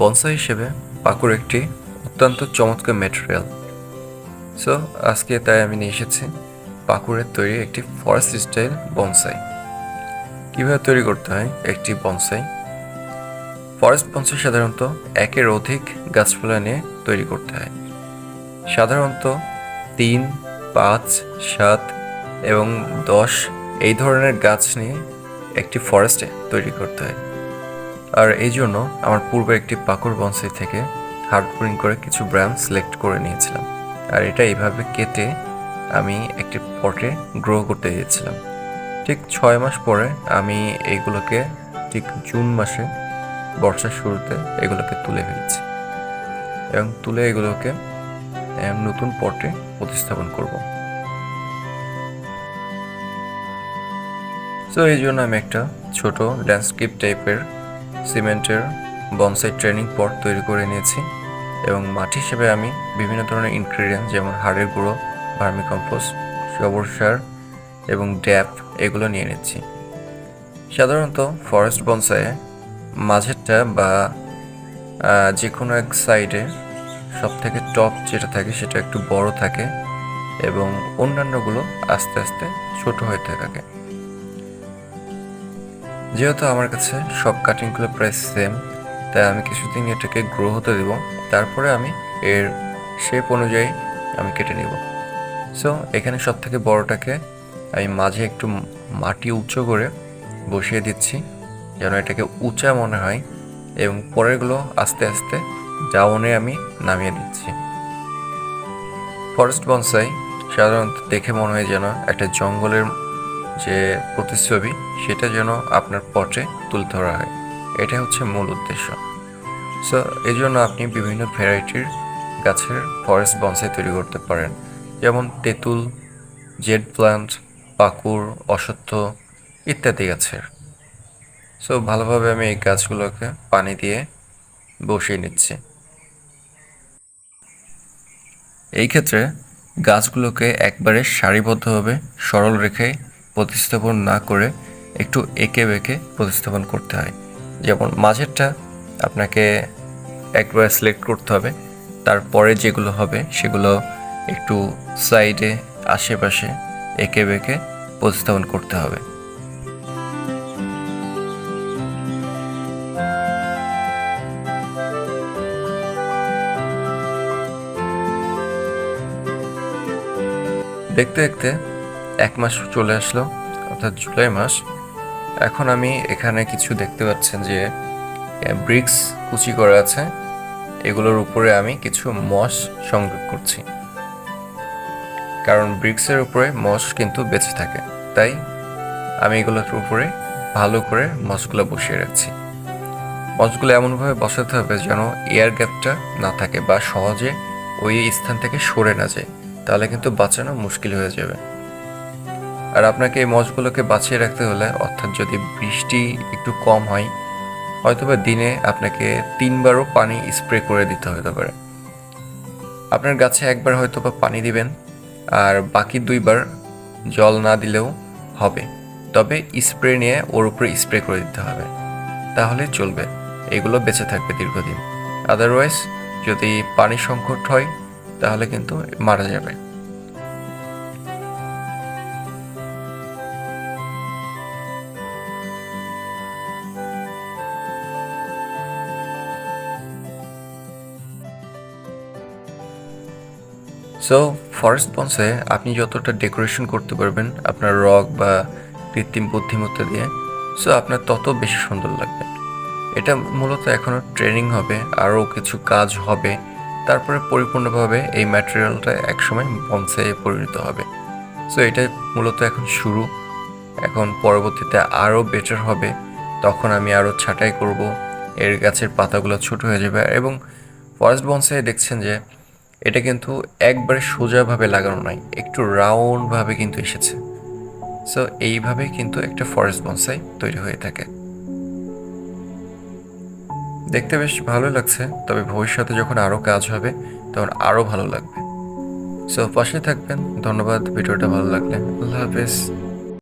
Bonsai হিসেবে পাকুর একটি অত্যন্ত চমৎকার মেটেরিয়াল সো আজকে তাই আমি নিয়ে এসেছি পাকুরের তৈরি একটি ফরেস্ট স্টাইল বনসাই। কীভাবে তৈরি করতে হয় একটি বনসাই? ফরেস্ট বনসাই সাধারণত একের অধিক গাছপালা নিয়ে তৈরি করতে হয়। সাধারণত তিন, পাঁচ, সাত এবং দশ এই ধরনের গাছ নিয়ে একটি ফরেস্টে তৈরি করতে হয়। আর এই জন্য আমার পূর্বে একটি পাকুর বনসাই থেকে হার্ড হার্ডপ্রিং করে কিছু ব্র্যান্ড সিলেক্ট করে নিয়েছিলাম। আর এটা এইভাবে কেটে আমি একটি পটে গ্রো করতে দিয়েছিলাম। ঠিক ছয় মাস পরে আমি এইগুলোকে ঠিক জুন মাসে বর্ষার শুরুতে এগুলোকে তুলে ফেলেছি এবং তুলে এগুলোকে নতুন পটে প্রতিস্থাপন করব। তো এই জন্য আমি একটা ছোট ল্যান্ডস্কেপ টাইপের সিমেন্টের বনসাই ট্রেনিং পট তৈরি করে নিয়েছি এবং মাটি হিসেবে আমি বিভিন্ন ধরনের ইনগ্রিডিয়েন্ট যেমন হাড়ের গুঁড়ো ভার্মি কম্পোস্ট গোবর সার এবং ড্যাপ এগুলো নিয়ে নিচ্ছি। সাধারণত ফরেস্ট বনসাইয়ে মাঝেরটা বা যে কোনো এক সাইডে সব থেকে টপ যেটা থাকে সেটা একটু বড় থাকে এবং অন্যান্যগুলো আস্তে আস্তে ছোট হয়ে থাকে যেহেতু আমার কাছে সব কাটিংগুলো প্রায় সেম তাই আমি কিছুদিন এটাকে গ্রো হতে দেব। তারপরে আমি এর শেপ অনুযায়ী আমি কেটে নেব। সো এখানে সব থেকে বড়টাকে আমি মাঝে একটু মাটি উঁচু করে বসিয়ে দিচ্ছি, যেন এটাকে উঁচা মনে হয় এবং পরেরগুলো আস্তে আস্তে ডাউনে আমি নামিয়ে দিচ্ছি। ফরেস্ট বনসাই সাধারণত দেখে মনে হয় যেন একটা জঙ্গলের যে প্রতিচ্ছবি, সেটা যেন আপনার পটে তুলে ধরা হয়। এটা হচ্ছে মূল উদ্দেশ্য। সো এই জন্য আপনি বিভিন্ন ভ্যারাইটির গাছের ফরেস্ট বনসাই তৈরি করতে পারেন। যেমন তেঁতুল, জেড প্লান্ট পাকুর অশ্বত্থ ইত্যাদি গাছের। সো ভালোভাবে আমি এই গাছগুলোকে পানি দিয়ে বসিয়ে নিচ্ছি। এই ক্ষেত্রে গাছগুলোকে একবারে সারিবদ্ধভাবে সরল রেখে প্রতিস্থাপন না করে একটু এঁকে বেঁকে প্রতিস্থাপন করতে হয়। যেমন মাঝেরটা আপনাকে একবারে সিলেক্ট করতে হবে, তারপরে যেগুলো হবে সেগুলো একটু সাইডে আশেপাশে এঁকে বেঁকে প্রতিস্থাপন করতে হবে। দেখতে দেখতে এক মাস চলে আসলো, অর্থাৎ জুলাই মাস। এখন আমি এখানে কিছু দেখতে পাচ্ছেন যে ব্রিক্স কুচি করা আছে। এগুলোর উপরে আমি কিছু মস সংযোগ করছি। কারণ ব্রিক্সের উপরে মস কিন্তু বেঁচে থাকে। তাই আমি এগুলোর উপরে ভালো করে মসগুলো বসিয়ে রাখছি। মসগুলো এমনভাবে বসাতে হবে যেন এয়ার গ্যাপটা না থাকে বা সহজে ওই স্থান থেকে সরে না যায়। তাহলে কিন্তু বাঁচানো মুশকিল হয়ে যাবে। আর আপনাকে এই মজগুলোকে বাঁচিয়ে রাখতে হলে, অর্থাৎ যদি বৃষ্টি একটু কম হয়, হয়তোবা দিনে আপনাকে তিনবারও পানি স্প্রে করে দিতে হতে পারে। আপনার গাছে একবার হয়তোবা পানি দিবেন, আর বাকি দুইবার জল না দিলেও হবে। তবে স্প্রে নিয়ে ওর উপরে স্প্রে করে দিতে হবে। তাহলে চলবে। এগুলো বেঁচে থাকবে দীর্ঘদিন। আদারওয়াইজ যদি পানি সংকট হয়, তাহলে কিন্তু মারা যাবে। সো ফরেস্ট বনসে আপনি যতটা ডেকোরেশন করতে পারবেন, আপনার রক বা কৃত্রিম বুদ্ধিমত্তা দিয়ে সো আপনার তত বেশি সুন্দর লাগবে। এটা মূলত এখনও ট্রেনিং হবে, আরও কিছু কাজ হবে, তারপরে পরিপূর্ণভাবে এই ম্যাটেরিয়ালটা একসময় বনসাইয়ে পরিণত হবে। সো এটা মূলত এখন শুরু। এখন পরবর্তীতে আরও বেটার হবে। তখন আমি আরও ছাঁটাই করব, এর গাছের পাতাগুলো ছোট হয়ে যাবে এবং ফরেস্ট বনসাই দেখছেন যে এটা কিন্তু একবারে সোজাভাবে লাগানো নাই, একটু রাউন্ডভাবে কিন্তু এসেছে। সো এইভাবে কিন্তু একটা ফরেস্ট বনসাই তৈরি হয়ে থাকে। দেখতে বেশ ভালো লাগছে, তবে ভবিষ্যতে যখন আরও কাজ হবে, তখন আরও ভালো লাগবে। সো পাশে থাকবেন, ধন্যবাদ, ভিডিওটা ভালো লাগলে। আল্লাহ হাফেজ।